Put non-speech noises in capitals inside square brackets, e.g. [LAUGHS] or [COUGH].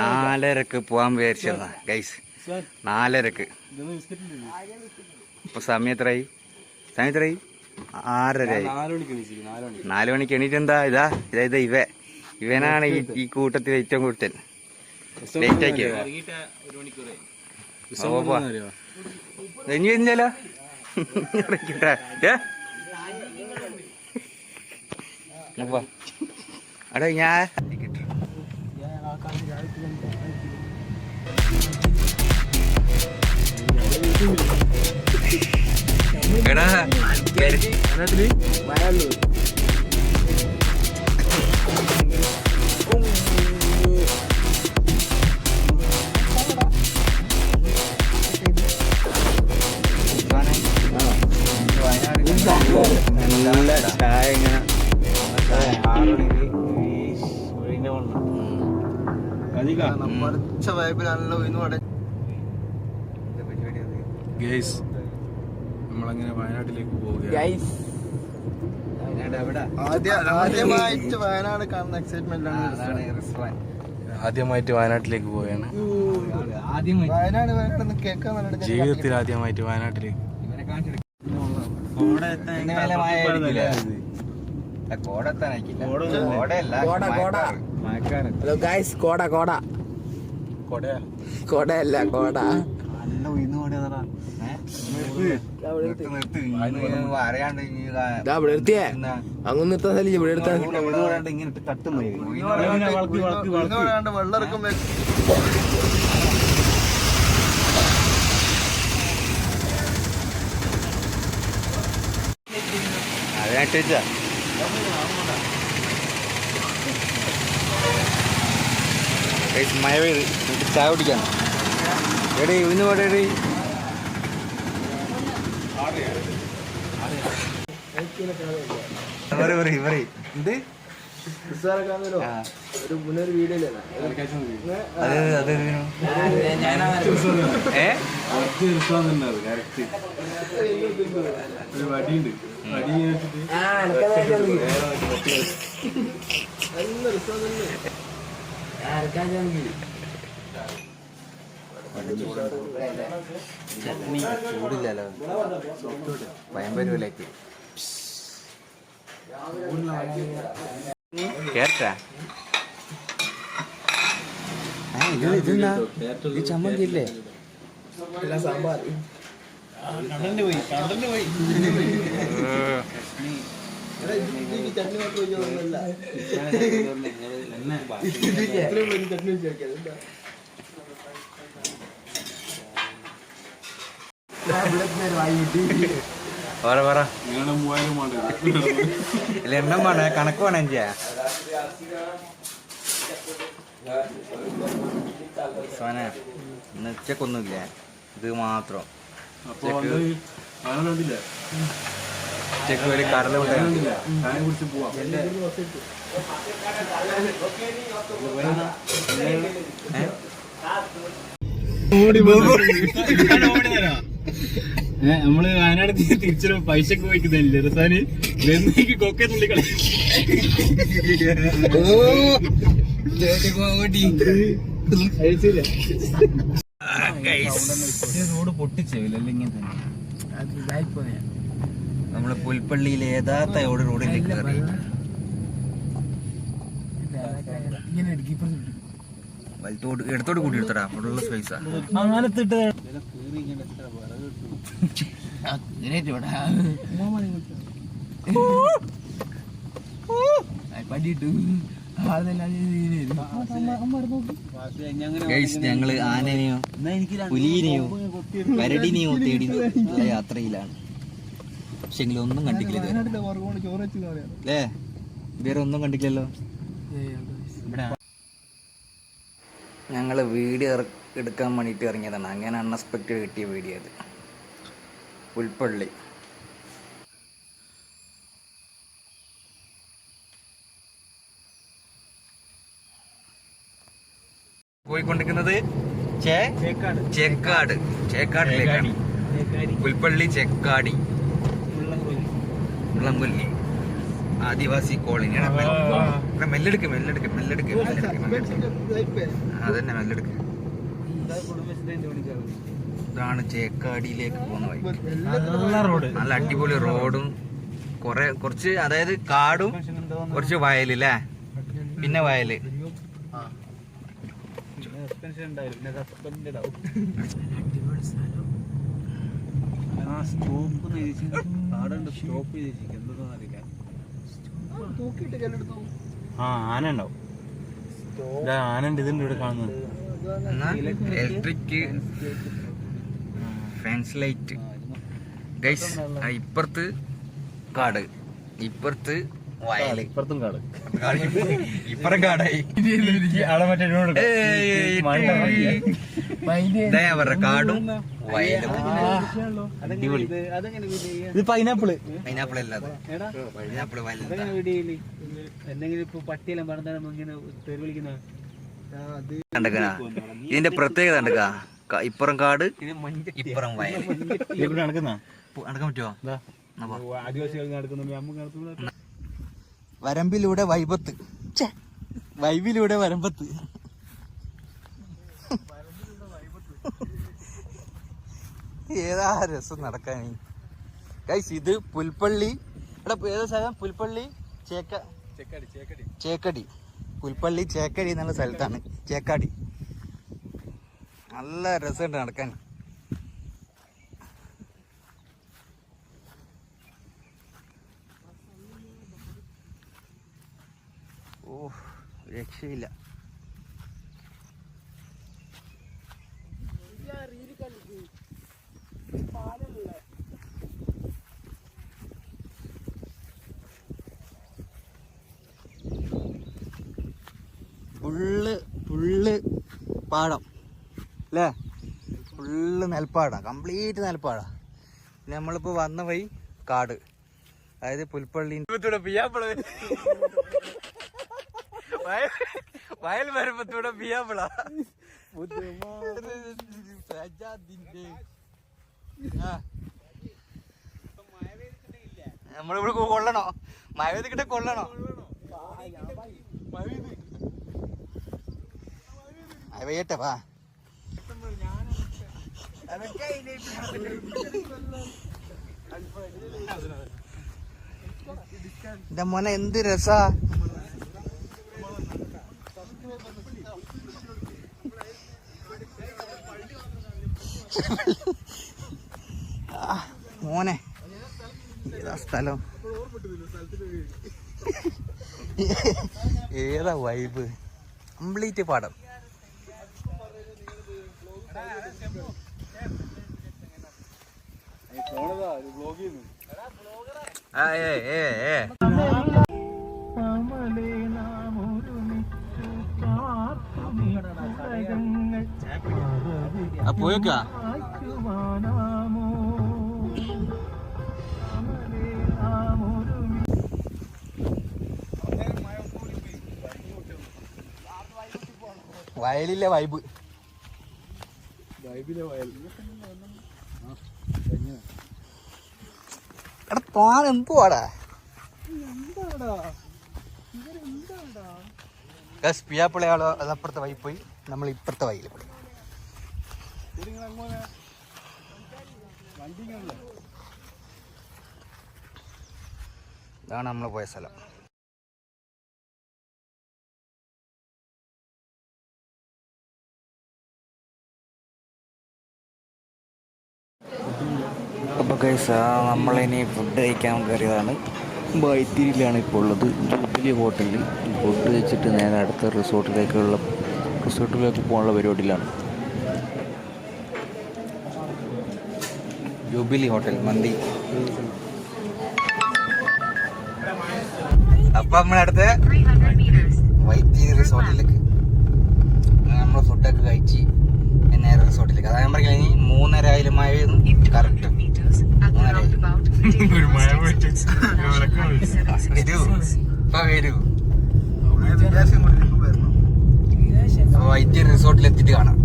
നാലരക്ക് പോവാൻ വിചാരിച്ചതാ ഗൈസ് നാലരക്ക്. ഇപ്പൊ സമയം എത്രയായി? സമയം എത്രയായി? ആറരയായി. നാല് മണിക്ക് എണീച്ചിരിക്കും, നാല് മണിക്ക്. എണീറ്റ് എന്താ ഇതാ ഇതാ ഇതാ ഇവ ഇവനാണ് ഈ ഈ കൂട്ടത്തിൽ ഏറ്റവും കൂടുതൽ. ലേറ്റ് ആക്കിയത്? ഇനി. എടാ ഞാൻ എടാ കേറി. ഇവാനെ, വയനാട് നല്ല ചായ ഇങ്ങനെ ആറ് മണിക്ക് ഗൈസ് നമ്മളങ്ങനെ വയനാട്ടിലേക്ക് പോവുകയാണ്. വയനാട് എവിടാ? ആദ്യമായിട്ട് വയനാട് കാണുന്ന എക്സൈറ്റ്മെന്റ് ആ, ആണ് ആദ്യമായിട്ട് വയനാട്ടിലേക്ക് പോവുകയാണ്. ജീവിതത്തിൽ ആദ്യമായിട്ട് വയനാട്ടിലേക്ക്. കോട എത്താൻ കോട കോട, കോട. ഹലോ ഗായ്സ് കോട കോട. കോട കോടയല്ല കോട. ഇവിടെ നിർത്തിയേ? അങ്ങ് നിർത്താൻ സ്ഥലം ഇവിടെ എടുത്താൽ വെള്ളം അതിനായിട്ട് വെച്ചാ മഴ പെയ്ത്. ചായ കുടിക്കാൻ. എടി ഇന്ന് പോട്ടെ എടീ. എന്ത്? ഒരു മുന്നൊരു വീഡിയോ അത് അത് ഇതിനു. ഏ? ഒരു വടിയുണ്ട്. വടി ഇങ്ങനെ വെച്ചിട്ട് ചട്നി ചൂടില്ലല്ലോ ഭയങ്കരലേക്ക് കേട്ടാ ഇത് ഇതെന്നാ ഇത് ചമ്മന്തി ഇല്ലേ സാമ്പാർ ചട്നി മാത്രമല്ല ചട്നി ചേർക്കാം പറ ഇല്ല എണ്ണം വേണേ? കണക്ക് വേണം ചെയ്യാ സോന ഇന്ന് ഉച്ചക്കൊന്നുമില്ല ഇത് മാത്രം. അപ്പൊ കണ്ടില്ല? ഉച്ചയ്ക്ക് ഒരു കടല നമ്മൾ വയനാട് തിരിച്ചു പൈസക്ക് പോയിക്കുന്നില്ലേ റസാന്? വെമ്മയ്ക്ക് കൊക്കെ തുള്ളി കളി റോഡ് ഇങ്ങനെ തന്നെ. നമ്മൾ പുൽപ്പള്ളിയിലെ യഥാർത്ഥ ഓട് റോഡിലേക്ക് കയറി. വലത്തോട്ട് ഇടത്തോട്ട് കൂടി എടുത്തടാ. അവിടെയുള്ള സ്പേസാ അങ്ങനത്തിട്ട് ഗൈസ് ഞങ്ങൾ ആനനെയോ പുലിനെയോ കരടിനെയോ തേടി യാത്രയിലാണ്. പക്ഷെങ്കിൽ ഒന്നും കണ്ടിട്ടില്ല. അല്ലേ വേറെ ഒന്നും കണ്ടിട്ടില്ലല്ലോ. ഞങ്ങൾ വീഡിയോ എടുക്കാൻ വേണ്ടിയിട്ട് ഇറങ്ങിയതാണ്. അങ്ങനെ അൺഎക്സ്പെക്റ്റഡ് കിട്ടിയ വീഡിയോ അത്. പുൽപ്പള്ളി. പോയിക്കൊണ്ടിരിക്കുന്നത് ചേക്കാട്. ചേക്കാട്. ചേക്കാടിലേക്കാണ് പുൽപ്പള്ളി ചെക്കാടി. മുള്ളംകൊല്ലി ആദിവാസി കോളനിയാണ് മെല്ലെ- മെല്ലെടുക്ക് മെല്ലെടുക്ക് മെല്ലെടുക്ക്. അതന്നെ മെല്ലെടുക്ക്. ഇതാണ് ചേക്കാടിയിലേക്ക് പോകുന്ന വഴി. നല്ല അടിപൊളി റോഡും കൊറേ കുറച്ച് അതായത് കാടും കുറച്ച് വയൽ ല്ലേ? പിന്നെ വയൽ തൂക്കിയിട്ട് കല്ലെടുത്തു. ആ ആന ഉണ്ടാവും. ഇതാ ആന ഉണ്ട് ഇതിന്റെ ഇവിടെ കാണുന്നത്. ഇലക്ട്രിക് ഫാൻസ് ലൈറ്റ് ഗൈസ് ഇപ്പുറത്ത് കാട്. ഇപ്പുറത്ത് ഇപ്പുറത്തും കാട് ഇപ്പുറം കാടായി കാടും വയലും. അടിപൊളി. ഇത് പൈനാപ്പിൾ പൈനാപ്പിൾ അല്ലാതെ പൈനാപ്പിൾ വയലും എന്തെങ്കിലും ഇപ്പൊ പട്ടിയെല്ലാം പറഞ്ഞാൽ ഇങ്ങനെ തെറി വിളിക്കുന്ന കണ്ടക്കാ ഇതിന്റെ പ്രത്യേകത കണ്ടക്കാ ഇപ്പുറം കാട് ഇപ്പുറം വയൽ. നടക്കുന്ന? നടക്കാൻ പറ്റുമോ. ആദിവാസികൾ നടക്കുന്നു വരമ്പിലൂടെ വൈബത്ത്. വൈബിലൂടെ വരമ്പത്ത്. ഏതാ രസം നടക്കാൻ ഗൈസ് ഇത് പുൽപ്പള്ളി. എടാ ഏതാ സ്ഥലം? പുൽപ്പള്ളി ചേക്ക ചെക്കടി ചെക്കടി. ചേക്കടി. പുൽപ്പള്ളി ചേക്കടി എന്നുള്ള സ്ഥലത്താണ്. ചേക്കാടി. നല്ല രസമുണ്ട് നടക്കാൻ. ഓ രക്ഷയില്ല. ഫുള്ള് ഫുള്ള് പാടം. അല്ലേ ഫുള്ള് നെൽപ്പാടാ കംപ്ലീറ്റ് നെൽപ്പാടാ. പിന്നെ നമ്മളിപ്പോ വന്ന വഴി കാട്. അതായത് പുൽപ്പള്ളി വയൽ വരുമ്പത്തൂടെ പിയാപ്പിള നമ്മളിവിടെ കൊള്ളണോ? മഴ പെയ്തിട്ട് കൊള്ളണോ? മഴ പെയ്യട്ടെ വാ. എന്റെ മോനെ എന്ത് രസാ. [LAUGHS] മോനെ ഏതാ സ്ഥലം? [LAUGHS] ഏതാ വൈബ് കംപ്ലീറ്റ് പാടം ആ, ഏ, ഏ, ഏ. പോയേക്കാ. വയലിലെ വൈബ്. വൈബിലെ വയൽ. എടാ താൻ എന്തുവാടാ? ഗസ് പിയാപ്പിളയാളോ അതപ്പുറത്തെ വഴി പോയി. നമ്മൾ ഇപ്പുറത്തെ വഴിയിൽ പോയി. ഇതാണ് നമ്മൾ പോയ സ്ഥലം. അപ്പോൾ കൈസ് നമ്മളിനി ഫുഡ് കഴിക്കാൻ കയറിയതാണ്. വൈത്തിരിയിലാണ് ഇപ്പോൾ ഉള്ളത്. ജൂബിലി ഹോട്ടലിൽ ഫുഡ് വെച്ചിട്ട് നേരെ അടുത്ത റിസോർട്ടിലേക്കുള്ള റിസോർട്ടിലേക്ക് പോകാനുള്ള പരിപാടിയിലാണ്. ജൂബിലി ഹോട്ടൽ മന്തി. അപ്പം നമ്മളടുത്ത് വൈത്തിരി റിസോർട്ടിലേക്ക് നമ്മൾ ഫുഡൊക്കെ കഴിച്ച് നേരെ റിസോർട്ടിലേക്ക് അതായത് നമ്മൾ കഴിഞ്ഞ് മൂന്നര ആയാലും മഴ കറക്റ്റ് മൂന്നര ഒരു മഴ പോയിട്ട് വരൂ ഇപ്പൊ വരൂ വൈദ്യ റിസോർട്ടിൽ എത്തിയിട്ട് കാണാം.